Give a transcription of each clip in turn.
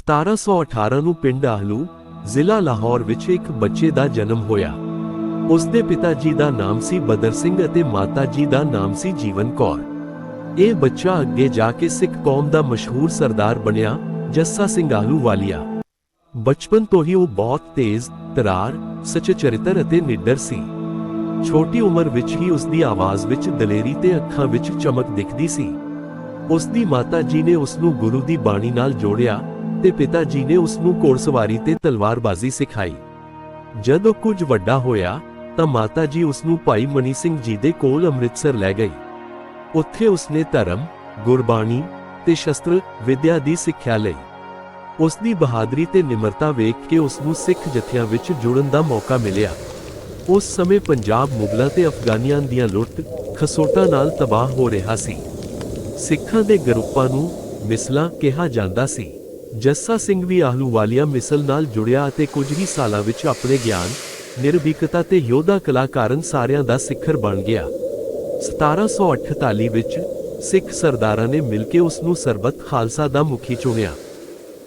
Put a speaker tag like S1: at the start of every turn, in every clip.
S1: 1718 ਨੂੰ ਪਿੰਡ ਆਹਲੂ, ਜ਼ਿਲ੍ਹਾ ਲਾਹੌਰ ਵਿੱਚ ਇੱਕ ਬੱਚੇ ਦਾ ਜਨਮ ਹੋਇਆ। ਉਸ ਦੇ ਪਿਤਾ ਜੀ ਦਾ ਨਾਮ ਸੀ ਬਦਰ ਸਿੰਘ ਅਤੇ ਮਾਤਾ ਜੀ ਦਾ ਨਾਮ ਸੀ ਜੀਵਨ ਕੌਰ। ਇਹ ਬੱਚਾ ਅੱਗੇ ਜਾ ਕੇ ਸਿੱਖ ਕੌਮ ਦਾ ਮਸ਼ਹੂਰ ਸਰਦਾਰ ਬਣਿਆ, ਜੱਸਾ ਸਿੰਘ ਆਹਲੂਵਾਲੀਆ ਬਚਪਨ ਤੋਂ ਹੀ ਉਹ ਬਹੁਤ ਤੇਜ਼, ਤਰਾਰ ਸੱਚੇ ਅਤੇ ਨਿੱਡਰ ਸੀ। ਛੋਟੀ ਉਮਰ ਵਿੱਚ ਹੀ ਉਸ ਦੀ ਆਵਾਜ਼ ਵਿੱਚ ਦਲੇਰੀ ਤੇ ਅੱਖਾਂ ਵਿੱਚ ਚਮਕ ਦਿਖਦੀ ਸੀ। ਉਸ ਦੀ ਮਾਤਾ ਜੀ ਨੇ ਉਸ ਨੂੰ ਗੁਰੂ ਦੀ ਬਾਣੀ ਨਾਲ ਜੋੜਿਆ ਤੇ ਪਿਤਾ ਜੀ ਨੇ ਉਸ ਨੂੰ ਘੋੜਸਵਾਰੀ ਤੇ ਤਲਵਾਰਬਾਜ਼ੀ ਸਿਖਾਈ। ਜਦੋਂ ਕੁਝ ਵੱਡਾ ਹੋਇਆ, ਤਾਂ ਮਾਤਾ ਜੀ ਉਸ ਨੂੰ ਭਾਈ ਮਨੀ ਸਿੰਘ ਜੀ ਦੇ ਕੋਲ ਅੰਮ੍ਰਿਤਸਰ ਲੈ ਗਈ। ਉੱਥੇ ਉਸਨੇ ਧਰਮ, ਗੁਰਬਾਣੀ ਤੇ ਸ਼ਸਤਰ ਵਿਦਿਆ ਦੀ ਸਿੱਖਿਆ ਲਈ। ਉਸ ਦੀ ਬਹਾਦਰੀ ਤੇ ਨਿਮਰਤਾ ਵੇਖ ਕੇ ਉਸ ਨੂੰ ਸਿੱਖ ਜਥਿਆਂ ਵਿੱਚ ਜੁੜਨ ਦਾ ਮੌਕਾ ਮਿਲਿਆ। ਉਸ ਸਮੇਂ ਪੰਜਾਬ ਮੁਗਲਾਂ ਤੇ ਅਫਗਾਨੀਆਂ ਦੀਆਂ ਲੁੱਟ ਖਸੋਟਾਂ ਨਾਲ ਤਬਾਹ ਹੋ ਰਿਹਾ ਸੀ। ਸਿੱਖਾਂ ਦੇ ਗਰੁੱਪਾਂ ਨੂੰ ਮਿਸਲਾਂ ਕਿਹਾ ਜਾਂਦਾ ਸੀ। ਜੱਸਾ ਸਿੰਘ ਵੀ ਆਹਲੂਵਾਲੀਆ ਮਿਸਲ ਨਾਲ ਜੁੜਿਆ ਅਤੇ ਕੁਝ ਹੀ ਸਾਲਾਂ ਵਿੱਚ ਆਪਣੇ ਗਿਆਨ, ਨਿਰਭੀਕਤਾ ਤੇ ਯੋਧਾ ਕਲਾ ਕਾਰਨ ਸਾਰਿਆਂ ਦਾ ਸਿੱਖਰ ਬਣ ਗਿਆ। 1748 ਵਿੱਚ ਸਿੱਖ ਸਰਦਾਰਾਂ ਨੇ ਮਿਲ ਕੇ ਉਸ ਨੂੰ ਸਰਬੱਤ ਖਾਲਸਾ ਦਾ ਮੁਖੀ ਚੁਣਿਆ।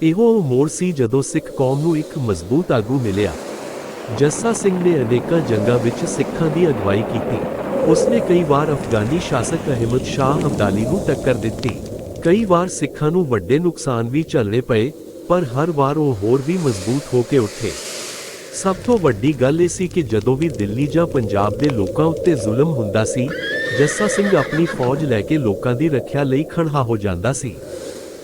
S1: ਇਹੋ ਉਹ ਮੋੜ ਸੀ ਜਦੋਂ ਸਿੱਖ ਕੌਮ ਨੂੰ ਇੱਕ ਮਜ਼ਬੂਤ ਆਗੂ ਮਿਲਿਆ। ਜੱਸਾ ਸਿੰਘ ਨੇ ਅਨੇਕਾਂ ਜੰਗਾਂ ਵਿੱਚ ਸਿੱਖਾਂ ਦੀ ਅਗਵਾਈ ਕੀਤੀ। ਉਸਨੇ ਕਈ ਵਾਰ ਅਫਗਾਨੀ ਸ਼ਾਸਕ ਅਹਿਮਦ ਸ਼ਾਹ ਅਬਦਾਲੀ ਨੂੰ ਟੱਕਰ ਦਿੱਤੀ। ਕਈ ਵਾਰ ਸਿੱਖਾਂ ਨੂੰ ਵੱਡੇ ਨੁਕਸਾਨ ਵੀ ਝੱਲਣੇ ਪਏ, ਪਰ ਹਰ ਵਾਰ ਉਹ ਹੋਰ ਵੀ ਮਜ਼ਬੂਤ ਹੋ ਕੇ ਉੱਠੇ। ਸਭ ਤੋਂ ਵੱਡੀ ਗੱਲ ਇਹ ਸੀ ਕਿ ਜਦੋਂ ਵੀ ਦਿੱਲੀ ਜਾਂ ਪੰਜਾਬ ਦੇ ਲੋਕਾਂ ਉੱਤੇ ਜ਼ੁਲਮ ਹੁੰਦਾ ਸੀ, ਜੱਸਾ ਸਿੰਘ ਆਪਣੀ ਫੌਜ ਲੈ ਕੇ ਲੋਕਾਂ ਦੀ ਰੱਖਿਆ ਲਈ ਖੜਹਾ ਹੋ ਜਾਂਦਾ ਸੀ।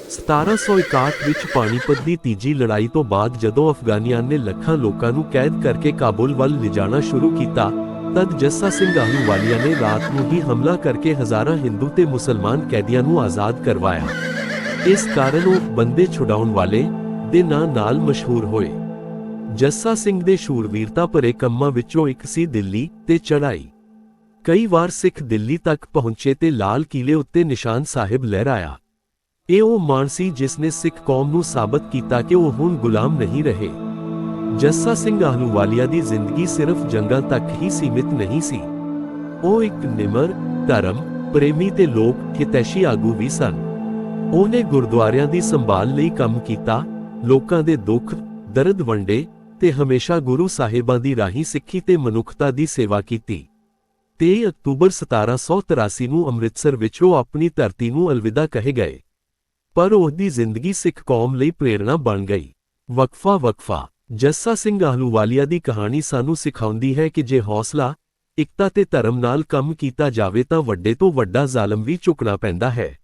S1: 1761 ਵਿੱਚ ਪਾਣੀਪਤ ਦੀ ਤੀਜੀ ਲੜਾਈ ਤੋਂ ਬਾਅਦ ਜਦੋਂ ਅਫਗਾਨੀਆਂ ਨੇ ਲੱਖਾਂ ਲੋਕਾਂ ਨੂੰ ਕੈਦ ਕਰਕੇ ਕਾਬੁਲ ਵੱਲ ਲਿਜਾਣਾ ਸ਼ੁਰੂ ਕੀਤਾ ਤਦ ਜੱਸਾ ਸਿੰਘ ਆਹਲੂਵਾਲੀਆ ਨੇ ਰਾਤ ਨੂੰ ਹੀ ਹਮਲਾ ਕਰਕੇ ਹਜ਼ਾਰਾਂ ਹਿੰਦੂ ਤੇ ਮੁਸਲਮਾਨ ਕੈਦੀਆਂ ਨੂੰ ਆਜ਼ਾਦ ਕਰਵਾਇਆ। ਇਸ ਕਾਰਨ ਉਹ ਬੰਦੇ ਛੁਡਾਉਣ ਵਾਲੇ ਦੇ ਨਾਂ ਨਾਲ ਮਸ਼ਹੂਰ ਹੋਏ। ਜੱਸਾ ਸਿੰਘ ਦੇ ਸ਼ੂਰਵੀਰਤਾ ਭਰੇ ਕੰਮਾਂ ਵਿੱਚੋਂ ਇੱਕ ਸੀ ਦਿੱਲੀ ਤੇ ਚੜ੍ਹਾਈ। ਕਈ ਵਾਰ ਸਿੱਖ ਦਿੱਲੀ ਤੱਕ ਪਹੁੰਚੇ ਤੇ ਲਾਲ ਕਿਲੇ ਉੱਤੇ ਨਿਸ਼ਾਨ ਸਾਹਿਬ ਲਹਿਰਾਇਆ। ਇਹ ਉਹ ਮਾਨ ਸੀ ਜਿਸ ਨੇ ਸਿੱਖ ਕੌਮ ਨੂੰ ਸਾਬਤ ਕੀਤਾ ਕਿ ਉਹ ਹੁਣ ਗੁਲਾਮ ਨਹੀਂ ਰਹੇ। ਜੱਸਾ ਸਿੰਘ ਆਹਲੂਵਾਲੀਆ ਦੀ ਜ਼ਿੰਦਗੀ ਸਿਰਫ ਜੰਗਾਂ ਤੱਕ ਹੀ ਸੀਮਿਤ ਨਹੀਂ ਸੀ। ਉਹ ਇੱਕ ਨਿਮਰ, ਧਰਮ, ਪ੍ਰੇਮੀ ਤੇ ਲੋਕ ਹਿਤੈਸ਼ੀ ਆਗੂ ਵੀ ਸਨ। ਉਹਨੇ ਗੁਰਦੁਆਰਿਆਂ ਦੀ ਸੰਭਾਲ ਲਈ ਕੰਮ ਕੀਤਾ, ਲੋਕਾਂ ਦੇ ਦੁੱਖ, ਦਰਦ ਵੰਡੇ ਤੇ ਹਮੇਸ਼ਾ ਗੁਰੂ ਸਾਹਿਬਾਂ ਦੀ ਰਾਹੀਂ ਸਿੱਖੀ ਤੇ ਮਨੁੱਖਤਾ ਦੀ ਸੇਵਾ ਕੀਤੀ। 23 ਅਕਤੂਬਰ 1783 ਨੂੰ ਅੰਮ੍ਰਿਤਸਰ ਵਿੱਚ ਉਹ ਆਪਣੀ ਧਰਤੀ ਨੂੰ ਅਲਵਿਦਾ ਕਹੇ ਗਏ। ਪਰ ਉਹਦੀ ਜ਼ਿੰਦਗੀ ਸਿੱਖ ਕੌਮ ਲਈ ਪ੍ਰੇਰਣਾ ਬਣ ਗਈ। ਵਕਫਾ ਵਕਫਾ ਜੱਸਾ ਸਿੰਘ ਆਹਲੂਵਾਲੀਆ ਦੀ ਕਹਾਣੀ ਸਾਨੂੰ ਸਿਖਾਉਂਦੀ ਹੈ ਕਿ ਜੇ ਹੌਸਲਾ, ਇਕਤਾ ਤੇ ਧਰਮ ਨਾਲ ਕੰਮ ਕੀਤਾ ਜਾਵੇ ਤਾਂ ਵੱਡੇ ਤੋਂ ਵੱਡਾ ਜ਼ਾਲਮ ਵੀ ਝੁਕਣਾ ਪੈਂਦਾ ਹੈ।